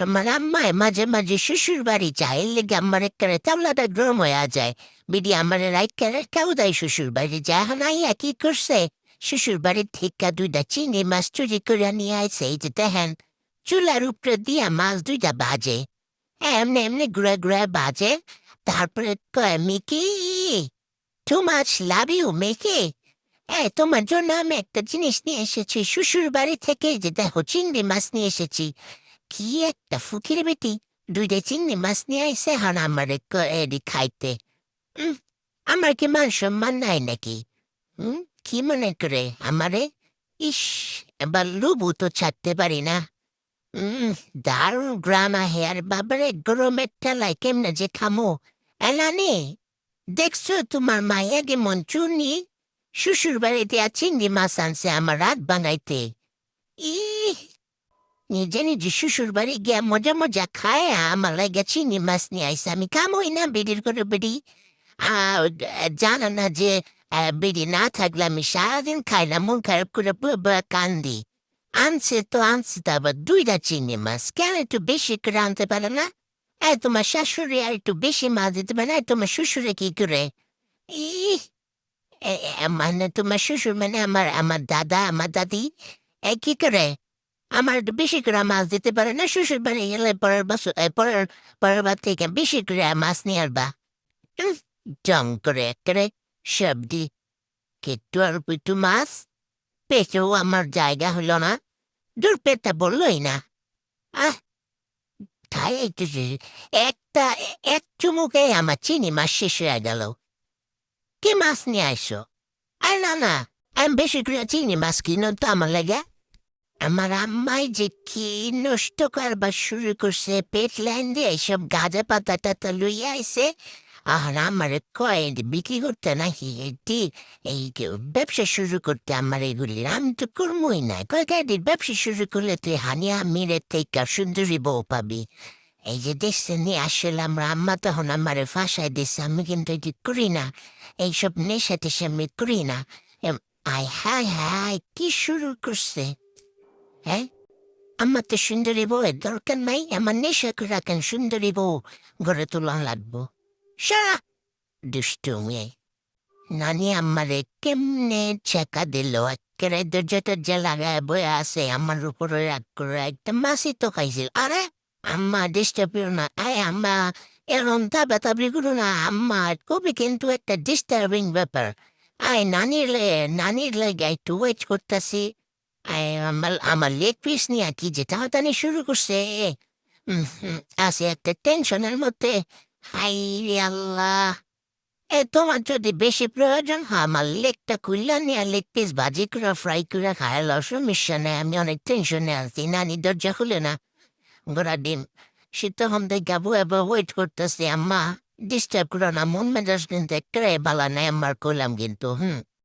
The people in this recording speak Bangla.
তোমার আম্মায় মাঝে মাঝে শ্বশুর বাড়ি যায় লেগে আমার একেবারে তাবলাটা গরম হয়ে যায় বিডি আমার রাইট কেড়ে কেউ দেয় শ্বশুর বাড়ি যায় এখন আইয়া কি করছে শ্বশুর বাড়ির থেকে দুইটা চিংড়ি মাছ চুরি করে নিয়ে আইছে এই যে দেখেন চুলার উপরে দিয়া মাছ দুইটা বাজে এমনি এমনি ঘুরে ঘুরে বাজে তারপরে কয় Mickey too much love you মেকি এই তোমার জন্য আমি একটা জিনিস নিয়ে এসেছি শ্বশুর বাড়ি থেকে যে দেখো চিংড়ি মাছ নিয়ে এসেছি বেটি দুইটা চিংড়ি মাছ নিয়ে আইসে হন আমার কি মান সম্মান নাই নাকি হুম কি মনে করে আমারে ইস এবার লুবু তো ছাড়তে পারি না উম, দারুণ গ্রাম হেয়ার বাবারে গরমের ঠেলায় কেমনে যে খামো এলানি দেখছ তোমার মায়ের মন চুনি শ্বশুর বাড়িতে আর চিংড়ি মাছ আনছে আমার রাত বানাইতে নিজে শ্বশুর বাড়ি গিয়া মজা মজা খায় আমার চিংড়ি মাছ নিয়ে আইসে আমি কামই না বেডির করে বেডি জানো না যে বেডি না থাকলে আমি সারাদিন খাই না মন খারাপ করে কান্দি আনছে তো আনছে তো আবার দুইটা চিংড়ি মাছ কেন একটু বেশি করে আনতে পারে না এই তোমার শাশুড়ি আর একটু বেশি মাছ দিতে পারে না তোমার শ্বশুরে কি করে ই মানে তোমার শ্বশুর মানে আমার আমার দাদা আমার দাদি কি করে আমার একটু বেশি করে মাছ দিতে পারে না শ্বশুর বাড়ি গেলে পরের বছর পরের পরের বার থেকে বেশি করে মাছ নিয়ে আসবা। উম, জং করে করে সবজি কেটু আর পিটু মাছ পেটেও আমার জায়গা হলো না দূর পেটটা বললোই না। আহ তাই একটু একটা এক চুমুকে আমার চিনি মাছ শেষ হয়ে গেল। কি মাছ নিয়ে আইসো? আর না না আমি বেশি করে চিনি মাছ কিনো তো আমার লাগে। আমার আম্মাই যে কি নষ্ট করবার শুরু করছে, পেট দিয়ে এইসব গাঁজা পাতা টাতা লইয়া আইসে আর আমার কয়েন বিক্রি করতে নাকি এটি, এই ব্যবসা শুরু করতে আমার এগুলি, আমি তো করবই না কয়েকদিন ব্যবসা শুরু করলে তুই হানিয়া মিরে থেকে সুন্দরী বউ পাবি। এই যে দেশে নিয়ে আসলে আমরা আম্মা তখন আমার ফাঁসায় দিচ্ছে আমি কিন্তু এটি করি না। এইসব নেশা টেশা আমি করি না। আয় হায় হায়, কি শুরু করছে? হ্যাঁ আমার তো সুন্দরী বউয়ের দরকার নাই আমার নেশা রাখেন সুন্দরী বউ গড়ে তোলা লাগবো সারা দুষ্টু মেয়ে নানি আমারে কেমনে চেকা দিল একেবারে দরজা টরজা লাগায় বয়ে আমার উপরে রাগ করে একটা মাসি তো খাইছিল আরে আম্মা ডিস্টার্ব না আয় আম্মা এরম তাবা তাবি না আম্মা কবি কিন্তু একটা ডিস্টার্বিং ব্যাপার আয় নানির নানির লেগে একটু ওয়েট করতেছি আমার লেগ পিস নিয়ে কি যে টানাটানি শুরু করছে। হুম, আছে একটা টেনশনের মধ্যে। হাই আল্লাহ। এ তোমার যদি বেশি প্রয়োজন হয় আমার লেগটা খুললে নিয়ে লেগ পিস ভাজি করে ফ্রাই করে খায় সমস্যা নেই আমি অনেক টেনশনে আছি নানি দরজা খুলে না। গোড়া ডিম তখন থেকে আবু এবার ওয়েট করতেছে আম্মা ডিস্টার্ব করো না মন মেজাজ কিন্তু একেবারে বালা নাই আমার করলাম কিন্তু হুম।